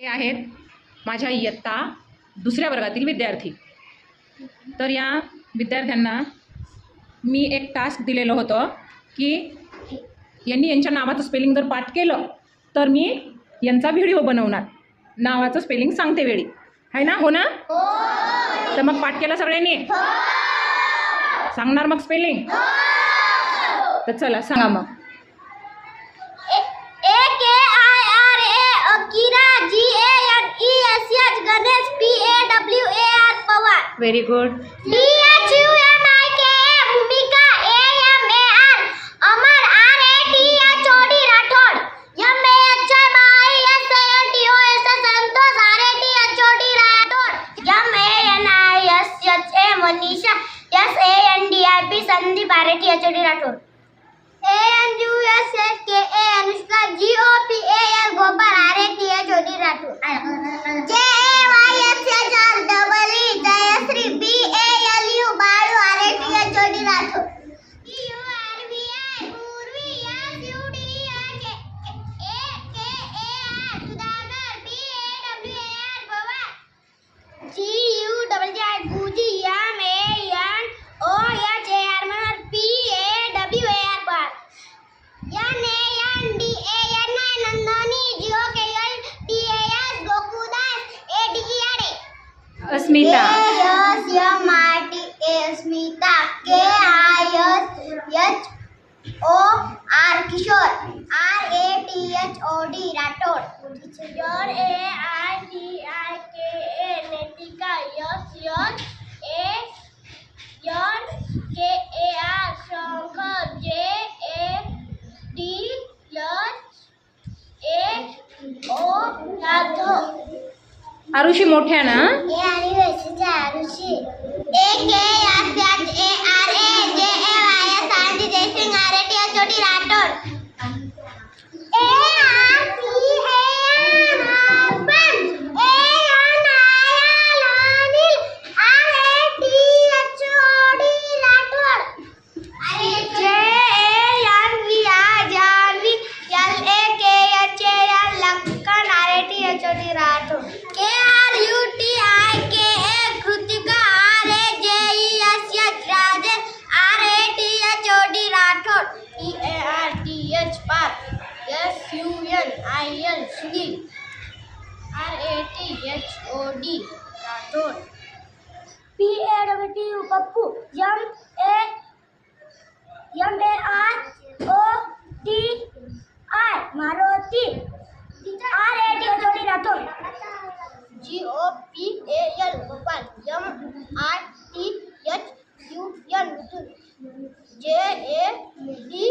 हे आहेत माझ्या इयत्ता दुसऱ्या वर्गातील विद्यार्थी. तर या विद्यार्थ्यांना मी एक टास्क दिलेलं होतं की यांनी यांच्या नावाचं स्पेलिंग जर पाठ केलं तर मी यांचा व्हिडिओ बनवणार. नावाचं स्पेलिंग सांगते वेळी. आहे ना हो ना? तर मग पाठ केलं सगळ्यांनी? सांगणार मग स्पेलिंग तर चला सांगा मग. H A Manisha S A N D I P Sandeep T H D Rathod A N U S H K A Anushka G O P A L Gopal R A T H O D Rathod J A Y S H A S M R T A Smita K I S H O R Kishor R A T H O D Rathod your A I T I K A Netika S S A your K A R Shankar J A D S A O Rathod Arushi मोठ्या ना? ए आणि वैशीच्या Arushi. H पार S U N I L Sunil R A T H O D Rathod P A W T U Pappu M A M A R O T I Maruti R A T H O D Rathod G O P A L Gopal M R T H U N Mithun J A D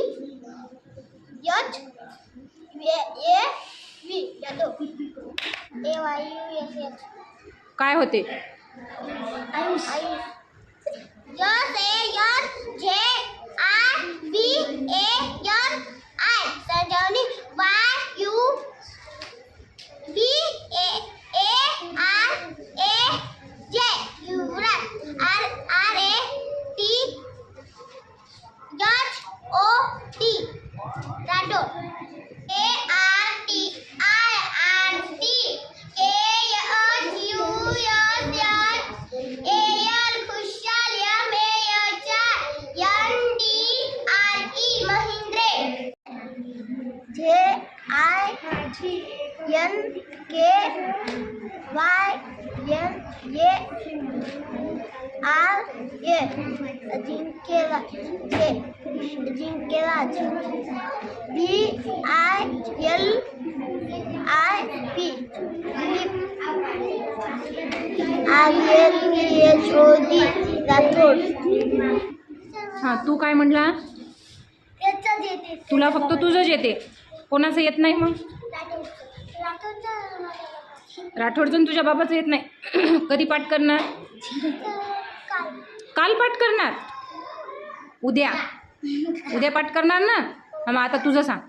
H A A V Yadav A Y U S H काय होते? Ayush. S A S J R B A S I Sanjivani Y U B A A R A J Yuvraj R R A T H O T Rathod A R T I R T A H U S H A L Khushal M A H R N D R E Mahindre J I N K Y N A R A Ajinkyaraj J Ajinkyaraj B I L I P I L H O D Rathod हां तू काय म्हटला? तुला फक्त तुझंच येते. कोणाचं येत नाही मग? राठोडजण तुझ्या बाबाचं येत नाही. कधी पाठ करणार? काल पाठ करणार. उद्या. उद्या पाठ करणार ना? मग आता तुझं सांग.